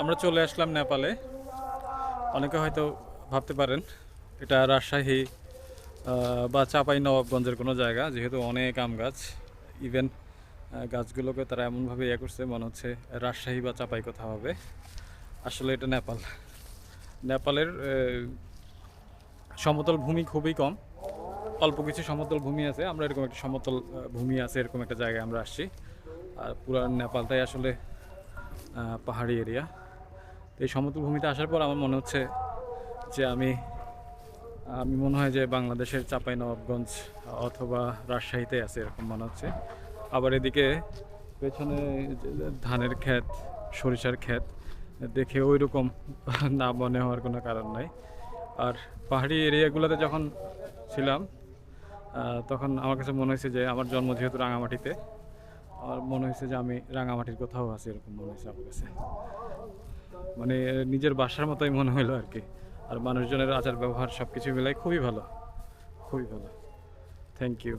আমরা চলে আসলাম নেপালে। অনেকে হয়তো ভাবতে পারেন, এটা রাজশাহী বা চাপাই নবাবগঞ্জের কোনো জায়গা, যেহেতু অনেক আম গাছ। ইভেন গাছগুলোকে তারা এমনভাবে ইয়ে করছে, মনে হচ্ছে রাজশাহী বা চাপাই কোথাও হবে। আসলে এটা নেপাল। নেপালের সমতল ভূমি খুবই কম। অল্প কিছু সমতল ভূমি আছে, আমরা এরকম একটা সমতল ভূমি আছে, এরকম একটা জায়গায় আমরা আসছি। আর পুরো নেপালটাই আসলে পাহাড়ি এরিয়া তো এই সমতল ভূমিতে আসার পর আমার মনে হচ্ছে যে আমি আমি মনে হয় যে বাংলাদেশের চাপাই নবাবগঞ্জ অথবা রাজশাহীতে আছে এরকম মনে হচ্ছে। আবার এদিকে পেছনে ধানের ক্ষেত, সরিষার ক্ষেত দেখে ওই রকম না মনে হওয়ার কোনো কারণ নাই। আর পাহাড়ি এরিয়াগুলোতে যখন ছিলাম তখন আমার কাছে মনে হয়েছে যে আমার জন্ম যেহেতু রাঙামাটিতে আমার মনে হয়েছে যে আমি রাঙামাটির কোথাও আছি এরকম মনে হয়েছে আমার কাছে। মানে নিজের বাসার মতোই মনে হলো আর কি। আর মানুষজনের আচার ব্যবহার সব কিছু মিলাই খুবই ভালো। খুবই ভালো। Thank you